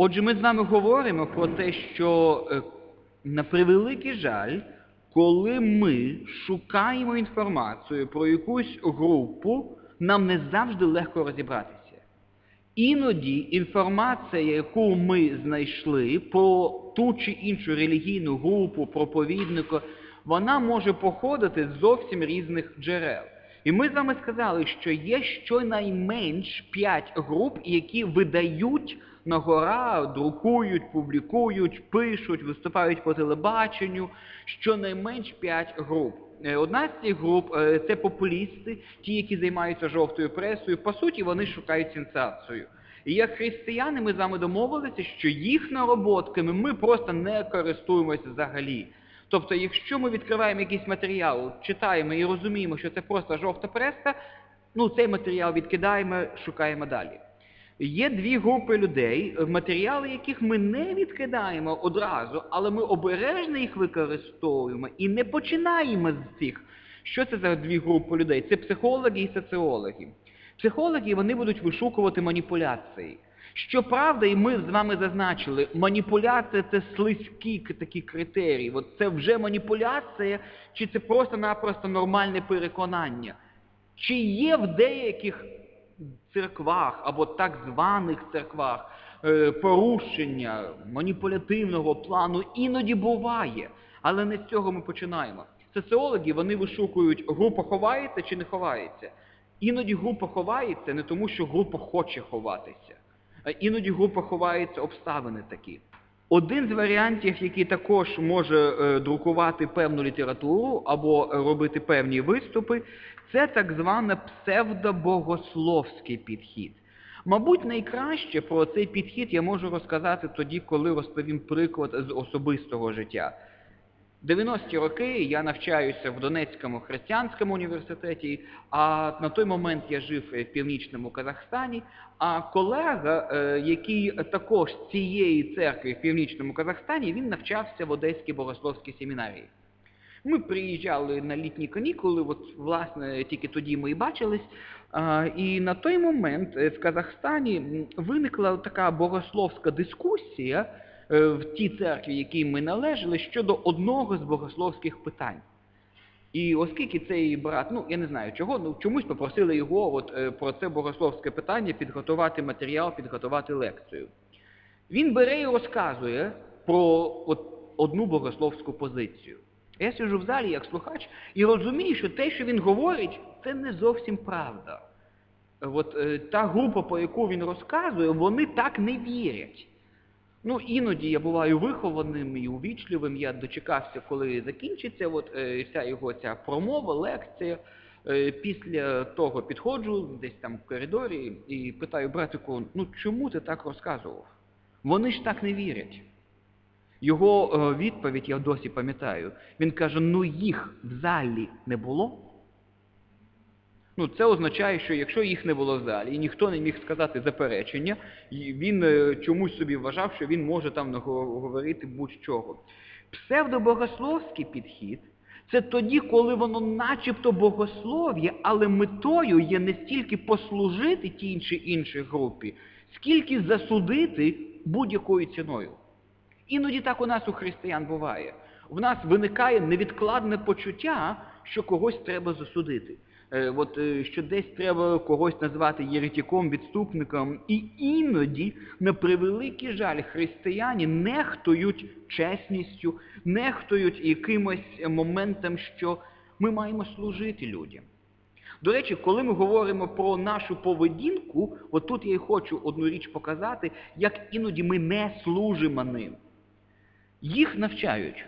Отже, ми з вами говоримо про те, що е, на превеликий жаль, коли ми шукаємо інформацію про якусь групу, нам не завжди легко розібратися. Іноді інформація, яку ми знайшли про ту чи іншу релігійну групу, проповідника, вона може походити з зовсім різних джерел. І ми з вами сказали, що є щонайменш п'ять груп, які видають на гора, друкують, публікують, пишуть, виступають по телебаченню. Щонайменш п'ять груп. Е, Одна з цих груп е, це популісти, ті, які займаються жовтою пресою. По суті, вони шукають сенсацію. І як християни ми з вами домовилися, що їх нароботками ми просто не користуємося взагалі. Тобто, якщо ми відкриваємо якийсь матеріал, читаємо і розуміємо, що це просто жовта преса, ну цей матеріал відкидаємо, шукаємо далі. Є дві групи людей, матеріали яких ми не відкидаємо одразу, але ми обережно їх використовуємо і не починаємо з цих. Що це за дві групи людей? Це психологи і соціологи. Психологи вони будуть вишукувати маніпуляції. Щоправда, і ми з вами зазначили, маніпуляція це слизькі такі критерії. От це вже маніпуляція, чи це просто-напросто нормальне переконання? Чи є в деяких церквах або так званих церквах е, порушення маніпулятивного плану іноді буває, але не з цього ми починаємо. Соціологи вони вишукують, група ховається чи не ховається. Іноді група ховається не тому, що група хоче ховатися, іноді група ховається обставини такі. Один з варіантів, який також може е, друкувати певну літературу або робити певні виступи, це так званий псевдобогословський підхід. Мабуть, найкраще про цей підхід я можу розказати тоді, коли розповім приклад з особистого життя. 90-ті роки я навчаюся в Донецькому християнському університеті, а на той момент я жив в північному Казахстані, а колега, е, який також з цієї церкви в північному Казахстані, він навчався в Одеській богословській семінарії. Ми приїжджали на літні канікули, от власне тільки тоді ми і бачились. І на той момент е, в Казахстані виникла така богословська дискусія в тій церкві, якій ми належали, щодо одного з богословських питань. І оскільки цей брат, ну я не знаю чого, ну чомусь попросили його от, е, про це богословське питання підготувати матеріал, підготувати лекцію. Він бере і розказує про от, одну богословську позицію. Я сиджу в залі як слухач і розумію, що те, що він говорить, це не зовсім правда. От е, та група, про яку він розказує, вони так не вірять. Ну, іноді я буваю вихованим і увічливим, я дочекався, коли закінчиться от, е, вся його ця промова, лекція. Е, Після того підходжу десь там в коридорі і питаю братику, ну чому ти так розказував? Вони ж так не вірять. Його е, відповідь я досі пам'ятаю. Він каже, ну їх в залі не було. Ну, це означає, що якщо їх не було в залі, і ніхто не міг сказати заперечення, він е, чомусь собі вважав, що він може там говорити будь-чого. Псевдобогословський підхід це тоді, коли воно начебто богослов'я, але метою є не стільки послужити тій чи іншій групі, скільки засудити будь-якою ціною. Іноді так у нас у християн буває. В нас виникає невідкладне почуття, що когось треба засудити. Е, от, е, що десь треба когось назвати єретиком, відступником. І іноді, на превеликий жаль, християни нехтують чесністю, нехтують якимось моментом, що ми маємо служити людям. До речі, коли ми говоримо про нашу поведінку, от тут я і хочу одну річ показати, як іноді ми не служимо ним. Їх навчають,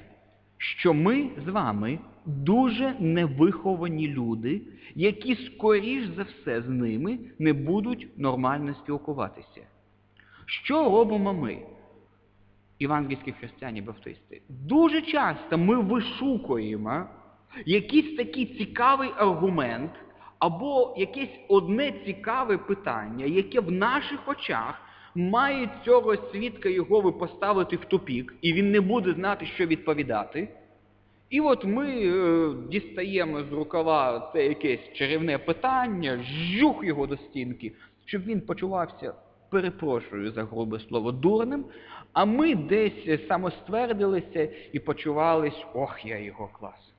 що ми з вами дуже невиховані люди, які скоріш за все з ними не будуть нормально спілкуватися. Що робимо ми, євангельські християні-баптисти? Дуже часто ми вишукуємо якийсь такий цікавий аргумент або якесь одне цікаве питання, яке в наших очах має цього свідка Єгови поставити в тупік, і він не буде знати, що відповідати. І от ми е, дістаємо з рукава це якесь чарівне питання, жух його до стінки, щоб він почувався перепрошую за грубе слово, дурним, а ми десь самоствердилися і почувались, ох, я його клас.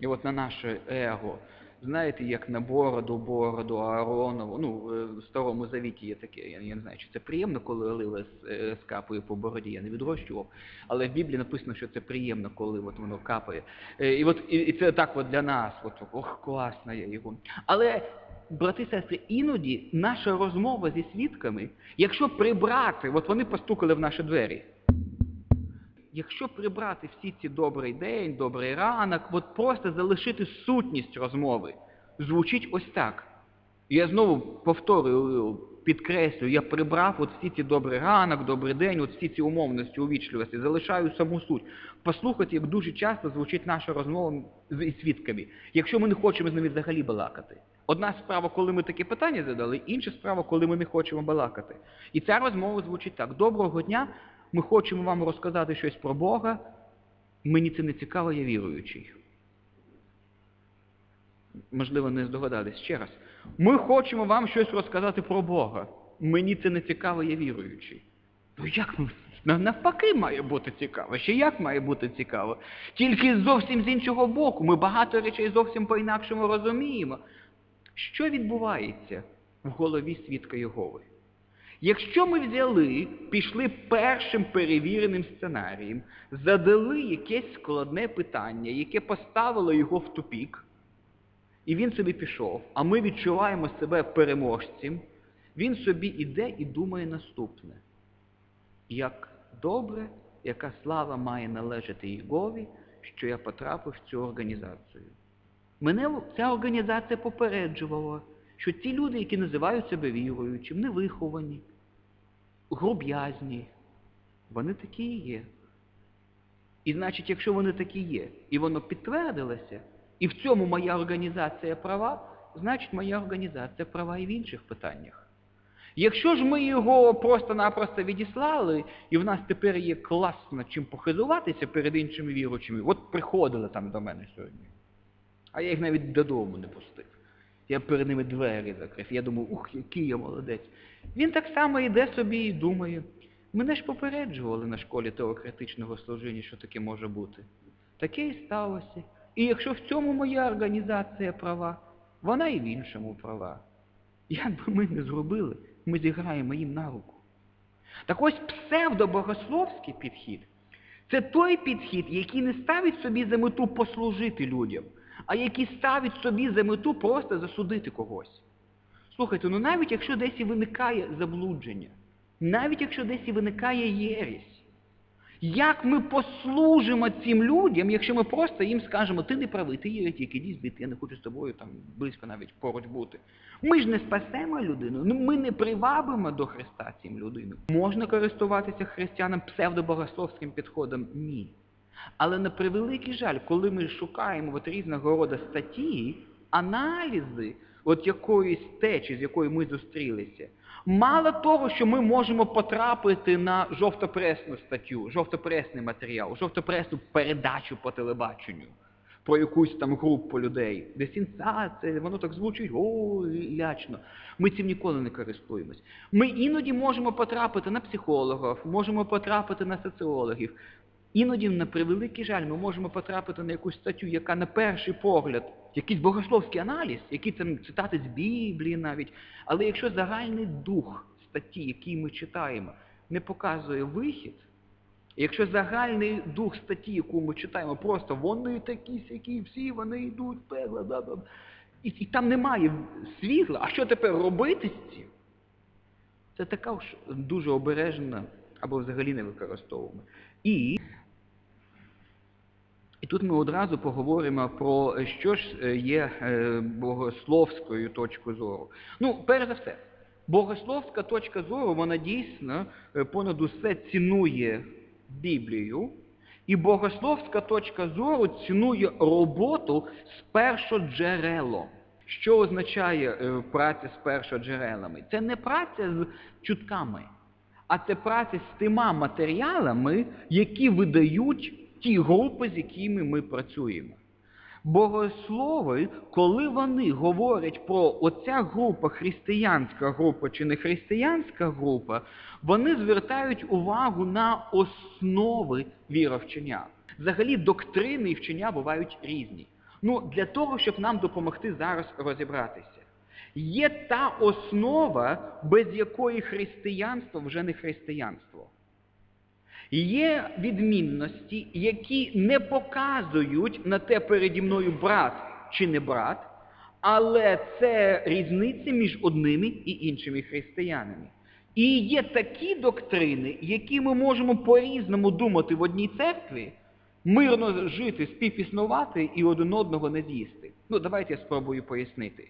І от на наше его, знаєте, як на бороду, бороду Ааронову, ну, в Старому Завіті є таке, я, не знаю, чи це приємно, коли олива з- е, по бороді, я не відрощував, але в Біблії написано, що це приємно, коли от воно капає. Е, І, от, і, це так от для нас, от, ох, класно я його. Але, брати сестри, іноді наша розмова зі свідками, якщо прибрати, от вони постукали в наші двері, Якщо прибрати всі ці добрий день, добрий ранок, от просто залишити сутність розмови, звучить ось так. Я знову повторюю, підкреслюю, я прибрав от всі ці добрий ранок, добрий день, от всі ці умовності, увічливості, залишаю саму суть. Послухайте, як дуже часто звучить наша розмова з свідками, якщо ми не хочемо з ними взагалі балакати. Одна справа, коли ми таке питання задали, інша справа, коли ми не хочемо балакати. І ця розмова звучить так. Доброго дня, ми хочемо вам розказати щось про Бога, мені це не цікаво, я віруючий. Можливо, не здогадались ще раз. Ми хочемо вам щось розказати про Бога. Мені це не цікаво, я віруючий. Ну як навпаки має бути цікаво? Ще як має бути цікаво? Тільки зовсім з іншого боку. Ми багато речей зовсім по-інакшому розуміємо. Що відбувається в голові свідка Єгови? Якщо ми взяли, пішли першим перевіреним сценарієм, задали якесь складне питання, яке поставило його в тупік, і він собі пішов, а ми відчуваємо себе переможцем, він собі іде і думає наступне. Як добре, яка слава має належати Єгові, що я потрапив в цю організацію. Мене ця організація попереджувала, що ті люди, які називають себе віруючим, невиховані, груб'язні, вони такі і є. І значить, якщо вони такі є, і воно підтвердилося, і в цьому моя організація права, значить моя організація права і в інших питаннях. Якщо ж ми його просто-напросто відіслали, і в нас тепер є класно чим похизуватися перед іншими віруючими, от приходили там до мене сьогодні, а я їх навіть додому не пустив. Я перед ними двері закрив. Я думав, ух, який я молодець. Він так само йде собі і думає. Мене ж попереджували на школі теократичного служіння, що таке може бути. Таке і сталося. І якщо в цьому моя організація права, вона і в іншому права. Як би ми не зробили, ми зіграємо їм на руку. Так ось псевдобогословський підхід це той підхід, який не ставить собі за мету послужити людям, а який ставить собі за мету просто засудити когось. Слухайте, ну навіть якщо десь і виникає заблудження, навіть якщо десь і виникає єресь, як ми послужимо цим людям, якщо ми просто їм скажемо, ти не правий, ти єретик, іди звідти, я не хочу з тобою там близько навіть поруч бути. Ми ж не спасемо людину, ну ми не привабимо до Христа цим людину. Можна користуватися християнам псевдобогословським підходом? Ні. Але на превеликий жаль, коли ми шукаємо от різного роду статті, аналізи от якоїсь течі, з якою ми зустрілися, мало того, що ми можемо потрапити на жовтопресну статтю, жовтопресний матеріал, жовтопресну передачу по телебаченню про якусь там групу людей, де сенсація, воно так звучить, о, лячно. Ми цим ніколи не користуємось. Ми іноді можемо потрапити на психологів, можемо потрапити на соціологів. Іноді, на превеликий жаль, ми можемо потрапити на якусь статтю, яка на перший погляд, якийсь богословський аналіз, які там цитати з Біблії навіть, але якщо загальний дух статті, який ми читаємо, не показує вихід, якщо загальний дух статті, яку ми читаємо, просто вони такі сякі, всі вони йдуть, пегла, бла, бла, і, і там немає світла, а що тепер робити з цим? Це така ж дуже обережна або взагалі не використовуємо. І тут ми одразу поговоримо про е, що ж е, є е, богословською точкою зору. Ну, перш за все, богословська точка зору, вона дійсно понад усе цінує Біблію, і богословська точка зору цінує роботу з першоджерелом. Що означає праця з першоджерелами? Це не праця з чутками, а це праця з тима матеріалами, які видають ті групи, з якими ми працюємо. Богослови, коли вони говорять про оця група, християнська група чи не християнська група, вони звертають увагу на основи віровчення. Взагалі доктрини і вчення бувають різні. Ну, для того, щоб нам допомогти зараз розібратися. Є та основа, без якої християнство вже не християнство. Є відмінності, які не показують на те переді мною брат чи не брат, але це різниця між одними і іншими християнами. І є такі доктрини, які ми можемо по-різному думати в одній церкві, мирно жити, співіснувати і один одного не з'їсти. Ну, давайте я спробую пояснити.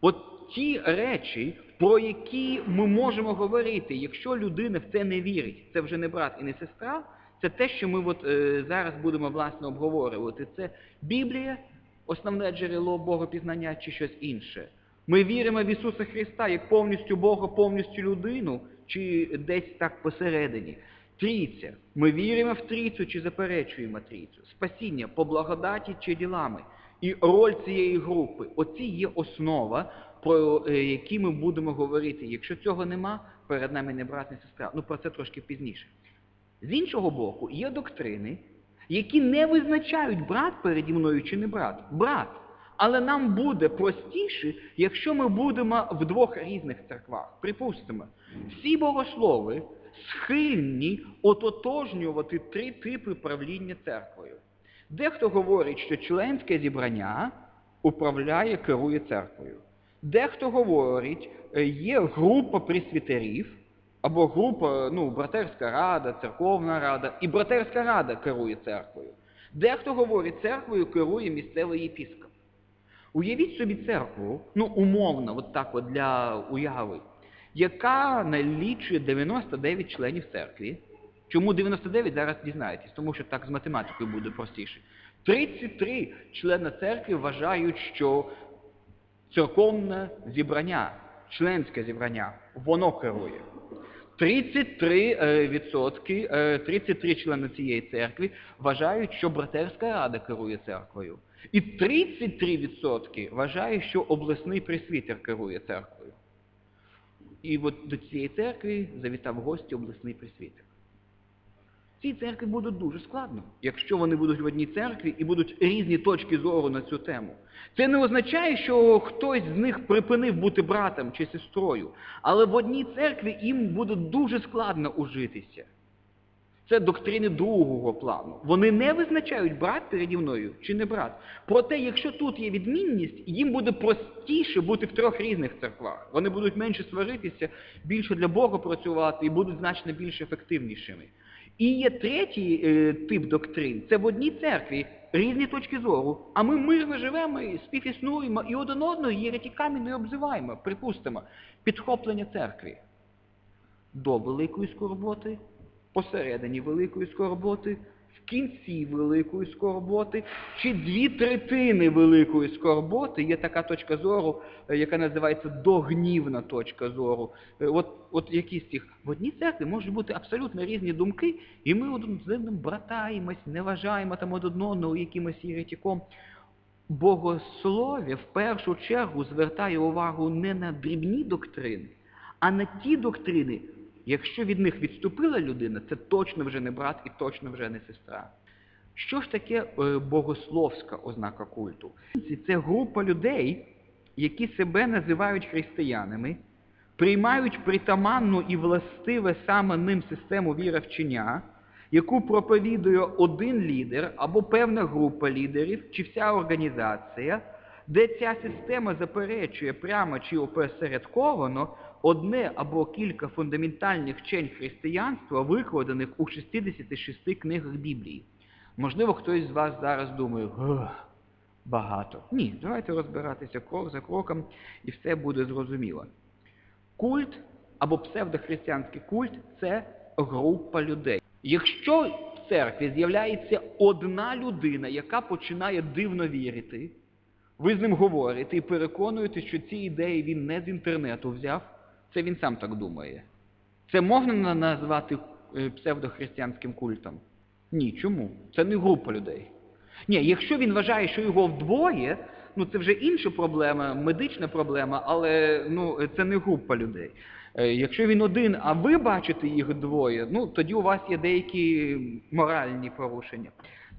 От ті речі, про які ми можемо говорити, якщо людина в це не вірить, це вже не брат і не сестра, це те, що ми от, е, зараз будемо власне обговорювати. Це Біблія, основне джерело Богопізнання чи щось інше. Ми віримо в Ісуса Христа як повністю Бога, повністю людину, чи десь так посередині. Трійця. Ми віримо в трійцю чи заперечуємо трійцю. Спасіння по благодаті чи ділами. І роль цієї групи. Оці є основа, про е, які ми будемо говорити. Якщо цього нема, перед нами не брат, не сестра. Ну про це трошки пізніше. З іншого боку, є доктрини, які не визначають брат переді мною чи не брат. Брат. Але нам буде простіше, якщо ми будемо в двох різних церквах. Припустимо, всі богослови схильні ототожнювати три типи правління церквою. Дехто говорить, що членське зібрання управляє, керує церквою. Дехто говорить, е, є група пресвітерів, або група, ну, братерська рада, церковна рада, і братерська рада керує церквою. Дехто говорить, церквою керує місцевий єпіскоп. Уявіть собі церкву, ну умовно, от так от для уяви, яка налічує 99 членів церкві. Чому 99 зараз дізнаєтесь? Тому що так з математикою буде простіше. 33 члени церкви вважають, що церковне зібрання, членське зібрання, воно керує. 33 е, відсотки, е, 33 члени цієї церкви вважають, що братерська рада керує церквою. І 33 відсотки вважають, що обласний пресвітер керує церквою. І от до цієї церкви завітав гості обласний пресвітер. Цій церкві буде дуже складно, якщо вони будуть в одній церкві і будуть різні точки зору на цю тему. Це не означає, що хтось з них припинив бути братом чи сестрою, але в одній церкві їм буде дуже складно ужитися. Це доктрини другого плану. Вони не визначають, брат переді мною чи не брат. Проте, якщо тут є відмінність, їм буде простіше бути в трьох різних церквах. Вони будуть менше сваритися, більше для Бога працювати і будуть значно більш ефективнішими. І є третій е, тип доктрин. Це в одній церкві різні точки зору, а ми мирно живемо, і співіснуємо і один одного єретиками не обзиваємо, припустимо, підхоплення церкви до великої скорботи, посередині великої скорботи, в кінці великої скорботи, чи дві третини великої скорботи, є така точка зору, е, яка називається догнівна точка зору. Е, От, от якісь цих в одній церкві можуть бути абсолютно різні думки, і ми один з одним братаємось, не вважаємо там один одного якимось єретиком. Богослов'я в першу чергу звертає увагу не на дрібні доктрини, а на ті доктрини, якщо від них відступила людина, це точно вже не брат і точно вже не сестра. Що ж таке е, богословська ознака культу? Це група людей, які себе називають християнами, приймають притаманну і властиве саме ним систему віровчення, яку проповідує один лідер або певна група лідерів, чи вся організація, де ця система заперечує прямо чи опосередковано одне або кілька фундаментальних вчень християнства, викладених у 66 книгах Біблії. Можливо, хтось з вас зараз думає, багато. Ні, давайте розбиратися крок за кроком, і все буде зрозуміло. Культ або псевдохристиянський культ це група людей. Якщо в церкві з'являється одна людина, яка починає дивно вірити, ви з ним говорите і переконуєте, що ці ідеї він не з інтернету взяв, це він сам так думає. Це можна назвати е, псевдохристиянським культом? Ні, чому? Це не група людей. Ні, якщо він вважає, що його вдвоє, ну це вже інша проблема, медична проблема, але ну, це не група людей. Е, Якщо він один, а ви бачите їх двоє, ну тоді у вас є деякі моральні порушення.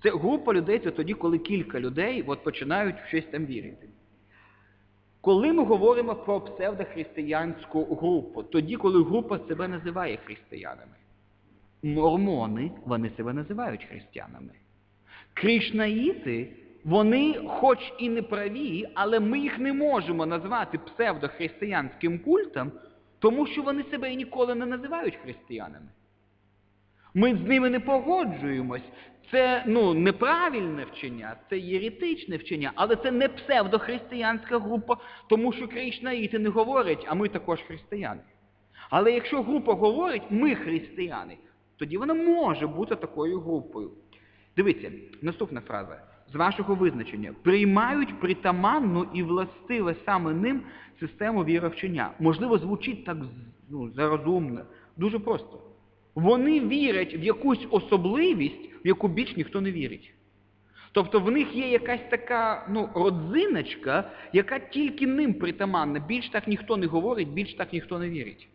Це група людей, це тоді, коли кілька людей от, починають щось там вірити. Коли ми говоримо про псевдохристиянську групу, тоді, коли група себе називає християнами. Мормони, вони себе називають християнами. Кришнаїти, вони хоч і не праві, але ми їх не можемо назвати псевдохристиянським культом, тому що вони себе і ніколи не називають християнами. Ми з ними не погоджуємось. Це ну, неправильне вчення, це єретичне вчення, але це не псевдохристиянська група, тому що кришнаїти не говорять, а ми також християни. Але якщо група говорить, ми християни, тоді вона може бути такою групою. Дивіться, наступна фраза. З вашого визначення. Приймають притаманну і властиве саме ним систему віровчення. Можливо, звучить так ну, зарозумно. Дуже просто. Вони вірять в якусь особливість, в яку більш ніхто не вірить. Тобто в них є якась така ну, родзиночка, яка тільки ним притаманна. Більш так ніхто не говорить, більш так ніхто не вірить.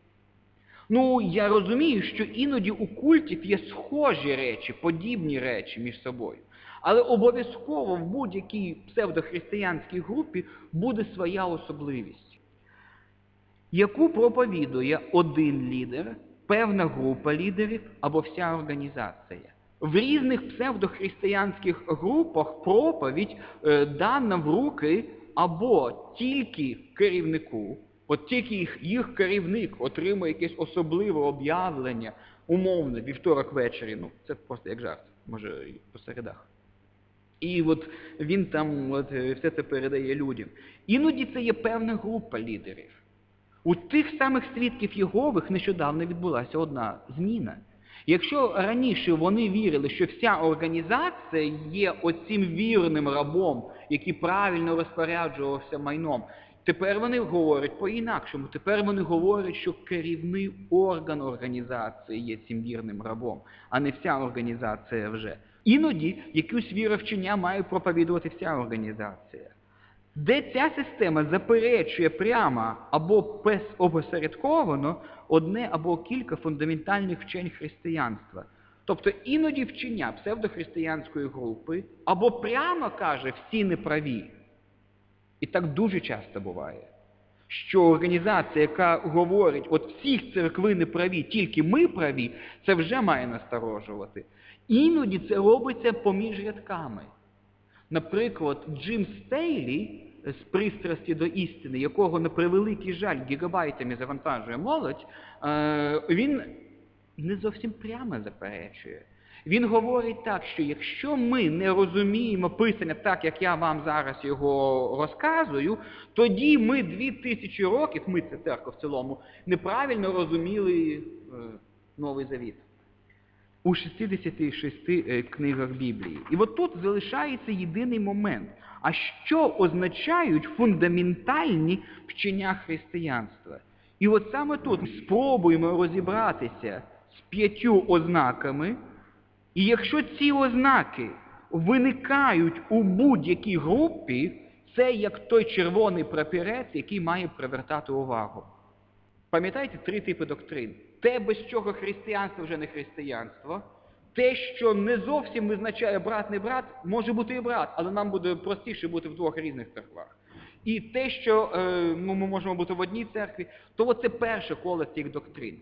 Ну, я розумію, що іноді у культів є схожі речі, подібні речі між собою. Але обов'язково в будь-якій псевдохристиянській групі буде своя особливість, яку проповідує один лідер, певна група лідерів або вся організація. В різних псевдохристиянських групах проповідь е, дана в руки або тільки керівнику, от тільки їх, їх керівник отримує якесь особливе об'явлення, умовно, вівторок ввечері, ну це просто як жарт, може по середах. І от він там от, е, все це передає людям. Іноді це є певна група лідерів. У тих самих свідків Єгових нещодавно відбулася одна зміна. Якщо раніше вони вірили, що вся організація є оцим вірним рабом, який правильно розпоряджувався майном, тепер вони говорять по-інакшому. Тепер вони говорять, що керівний орган організації є цим вірним рабом, а не вся організація вже. Іноді якусь віровчення має проповідувати вся організація. Де ця система заперечує прямо або опосередковано одне або кілька фундаментальних вчень християнства. Тобто іноді вчення псевдохристиянської групи або прямо каже всі неправі. І так дуже часто буває, що організація, яка говорить, от всіх церкви не праві, тільки ми праві, це вже має насторожувати. Іноді це робиться поміж рядками. Наприклад, Джим Стейлі з пристрасті до істини, якого на превеликий жаль гігабайтами завантажує молодь, е, він не зовсім прямо заперечує. Він говорить так, що якщо ми не розуміємо писання так, як я вам зараз його розказую, тоді ми дві тисячі років, ми це церква в цілому, неправильно розуміли е, Новий Завіт у 66 е, книгах Біблії. І от тут залишається єдиний момент. А що означають фундаментальні вчення християнства? І от саме тут спробуємо розібратися з п'ятью ознаками, і якщо ці ознаки виникають у будь-якій групі, це як той червоний прапірець, який має привертати увагу. Пам'ятаєте три типи доктрин? Те, без чого християнство вже не християнство, те, що не зовсім визначає брат не брат, може бути і брат, але нам буде простіше бути в двох різних церквах. І те, що е, ну, ми можемо бути в одній церкві, то це перше коло цих доктрин.